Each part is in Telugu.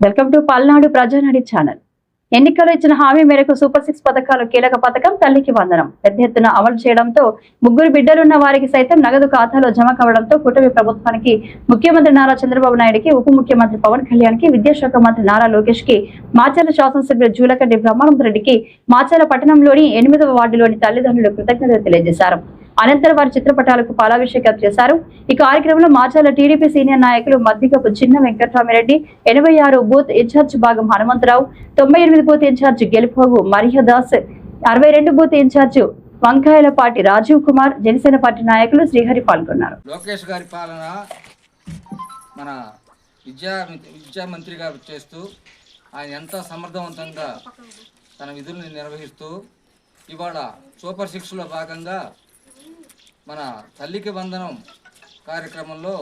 Welcome to Palnadu Prajanadi channel. ఎన్నికల్లో ఇచ్చిన హామీ మేరకు సూపర్ సిక్స్ పథకాలు కీలక పథకం తల్లికి వందనం. పెద్ద ఎత్తున అమలు చేయడంతో ముగ్గురు బిడ్డలున్న వారికి సైతం నగదు ఖాతాలో జమ కావడంతో కూటమి ప్రభుత్వానికి ముఖ్యమంత్రి నారా చంద్రబాబు నాయుడుకి ఉప ముఖ్యమంత్రి పవన్ కళ్యాణ్కి విద్యాశాఖ మంత్రి నారా లోకేష్కి మాచర్ల శాసనసభ్యులు జూలకండి బ్రహ్మానంద రెడ్డికి మాచర్ల పట్టణంలోని ఎనిమిదవ వార్డులోని తల్లిదండ్రులు కృతజ్ఞతలు తెలియజేశారు. అనంతరం వారి చిత్రపటాలకు పాలాభిషేకం చేశారు. ఈ కార్యక్రమంలో మాచాల టీడీపీ సీనియర్ నాయకులు మద్దికపు చిన్న వెంకటరామిరెడ్డి ఎనభై ఆరు బూత్ ఇన్ఛార్జ్ భాగం హనుమంతరావు తొంభై ఎనిమిది బూత్ ఇన్ఛార్జ్ గెలుపోగు మరియదాస్ అరవై రెండు booth incharge Vankayalapati Rajeev Kumar Janasena party నాయకులు శ్రీహరి పాల్గొన్నారు. లోకేష్ గారి పాలన మన విద్యా విద్యా మంత్రిగా చేస్తూ ఆయన ఎంత సమర్థవంతంగా తన విధుల్ని నిర్వహిస్తూ ఇవాళ సూపర్ సిక్స్లో భాగంగా మన తల్లికి వందనం కార్యక్రమంలో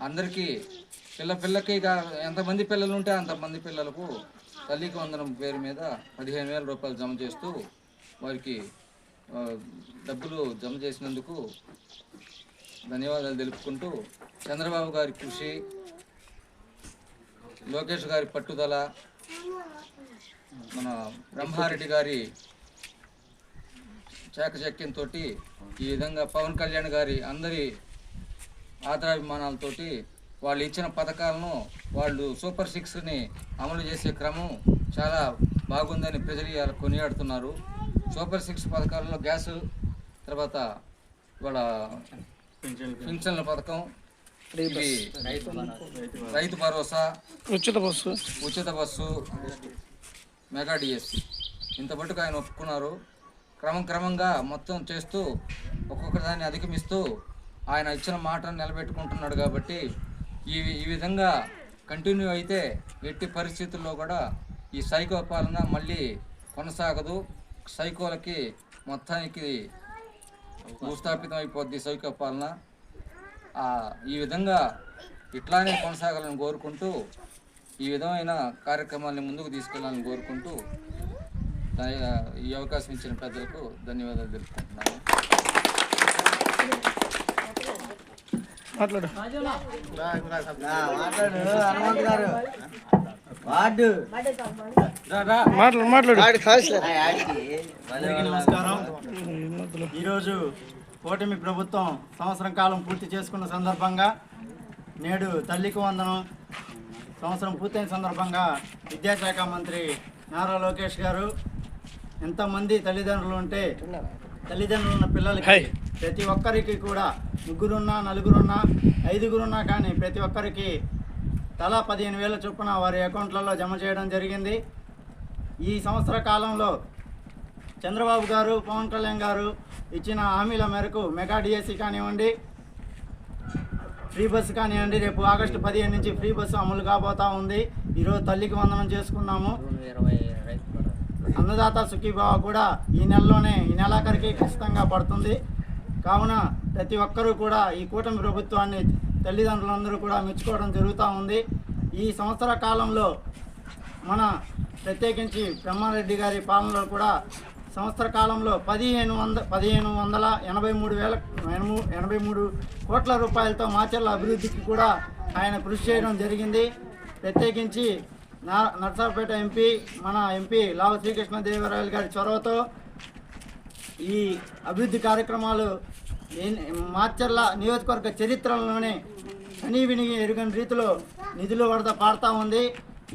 అందరికీ పిల్ల పిల్లకి ఎంతమంది పిల్లలు ఉంటే అంతమంది పిల్లలకు తల్లికి వందనం పేరు మీద పదిహేను వేల రూపాయలు జమ చేస్తూ వారికి డబ్బులు జమ చేసినందుకు ధన్యవాదాలు తెలుపుకుంటూ చంద్రబాబు గారి కృషి లోకేష్ గారి పట్టుదల మన బ్రహ్మారెడ్డి గారి చాకచక్యంతో ఈ విధంగా పవన్ కళ్యాణ్ గారి అందరి ఆదరాభిమానాలతోటి వాళ్ళు ఇచ్చిన పథకాలను వాళ్ళు సూపర్ సిక్స్ని అమలు చేసే క్రమం చాలా బాగుందని ప్రజలు కొనియాడుతున్నారు. సూపర్ సిక్స్ పథకాలలో గ్యాస్ తర్వాత ఇవాళ పింఛన్ల పథకం రైతు భరోసా ఉచిత బస్సు. ఉచిత బస్సు మెగా డిఎస్సి. ఇంత మటుకు ఆయన ఒప్పుకున్నారు. క్రమం క్రమంగా మొత్తం చేస్తూ ఒక్కొక్క దాన్ని అధిగమిస్తూ ఆయన ఇచ్చిన మాటను నిలబెట్టుకుంటున్నాడు కాబట్టి ఈ ఈ విధంగా కంటిన్యూ అయితే ఎట్టి పరిస్థితుల్లో కూడా ఈ సైకో పాలన మళ్ళీ కొనసాగదు. సైకోలకి మొత్తానికి భూస్థాపితం అయిపోద్ది సైకో పాలన ఈ విధంగా ఇట్లానే కొనసాగాలని కోరుకుంటూ ఈ విధమైన కార్యక్రమాన్ని ముందుకు తీసుకెళ్ళాలని కోరుకుంటూ ఈ అవకాశం ఇచ్చిన పెద్దలకు ధన్యవాదాలు తెలుపుకుంటున్నాను. మాట్లాడు. నమస్కారం. ఈరోజు కూటమి ప్రభుత్వం సంవత్సరం కాలం పూర్తి చేసుకున్న సందర్భంగా నేడు తల్లికి వందనం. సంవత్సరం పూర్తయిన సందర్భంగా విద్యాశాఖ మంత్రి నారా లోకేష్ గారు ఎంతమంది తల్లిదండ్రులు ఉంటే తల్లిదండ్రులు ఉన్న పిల్లలకి ప్రతి ఒక్కరికి కూడా ముగ్గురున్నా నలుగురున్నా ఐదుగురున్నా కానీ ప్రతి ఒక్కరికి తలా పదిహేను వేల చొప్పున వారి అకౌంట్లలో జమ చేయడం జరిగింది. ఈ సంవత్సర కాలంలో చంద్రబాబు గారు పవన్ కళ్యాణ్ గారు ఇచ్చిన హామీల మేరకు మెగా డిఎస్సి కానివ్వండి ఫ్రీ బస్సు కానివ్వండి రేపు ఆగస్టు పదిహేను నుంచి ఫ్రీ బస్సు అమలు కాబోతా ఉంది. ఈరోజు తల్లికి వందనం చేసుకున్నాము. అన్నదాత సుఖీభావ కూడా ఈ నెలలోనే ఈ నెలాఖరికి ఖచ్చితంగా పడుతుంది. కావున ప్రతి ఒక్కరూ కూడా ఈ కూటమి ప్రభుత్వాన్ని తల్లిదండ్రులందరూ కూడా మెచ్చుకోవడం జరుగుతూ ఉంది. ఈ సంవత్సర కాలంలో మన ప్రత్యేకించి బ్రహ్మారెడ్డి గారి పాలనలో కూడా సంవత్సర కాలంలో పదిహేను వంద పదిహేను వందల ఎనభై మూడు వేల ఎనము- ఎనభై మూడు కోట్ల రూపాయలతో మాచర్ల అభివృద్ధికి కూడా ఆయన కృషి చేయడం జరిగింది. ప్రత్యేకించి నర్సాపేట ఎంపీ మన ఎంపీ లావు శ్రీకృష్ణదేవరాయలు గారి చొరవతో ఈ అభివృద్ధి కార్యక్రమాలు మాచర్ల నియోజకవర్గ చరిత్రలోనే కనీ వినిగి ఎరుగని రీతిలో నిధులు వరద పాడుతూ ఉంది.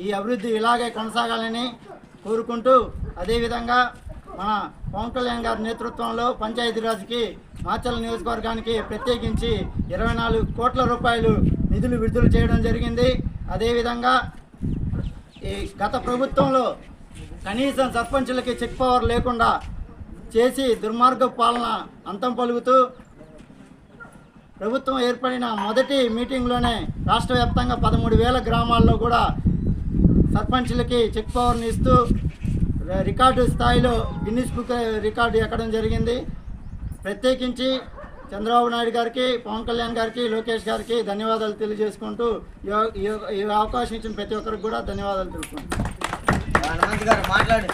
ఈ అభివృద్ధి ఇలాగే కొనసాగాలని కోరుకుంటూ అదేవిధంగా మన పవన్ కళ్యాణ్ గారి నేతృత్వంలో పంచాయతీరాజ్కి మాచర్ల నియోజకవర్గానికి ప్రత్యేకించి ఇరవై నాలుగు కోట్ల రూపాయలు నిధులు విడుదల చేయడం జరిగింది. అదేవిధంగా ఈ గత ప్రభుత్వంలో కనీసం సర్పంచులకి చెక్ పవర్ లేకుండా చేసి దుర్మార్గ పాలన అంతం పలుకుతూ ప్రభుత్వం ఏర్పడిన మొదటి మీటింగ్లోనే రాష్ట్ర వ్యాప్తంగా పదమూడు వేల గ్రామాల్లో కూడా సర్పంచులకి చెక్ పవర్ని ఇస్తూ రికార్డు స్థాయిలో గిన్నిస్ బుక్ రికార్డు ఎక్కడం జరిగింది. ప్రత్యేకించి చంద్రబాబు నాయుడు గారికి పవన్ కళ్యాణ్ గారికి లోకేష్ గారికి ధన్యవాదాలు తెలియజేసుకుంటూ ఈ ఈ అవకాశం ఇచ్చిన ప్రతి ఒక్కరికి కూడా ధన్యవాదాలు తెలుపుకుంటున్నాను. హనుమంత్ గారు మాట్లాడు.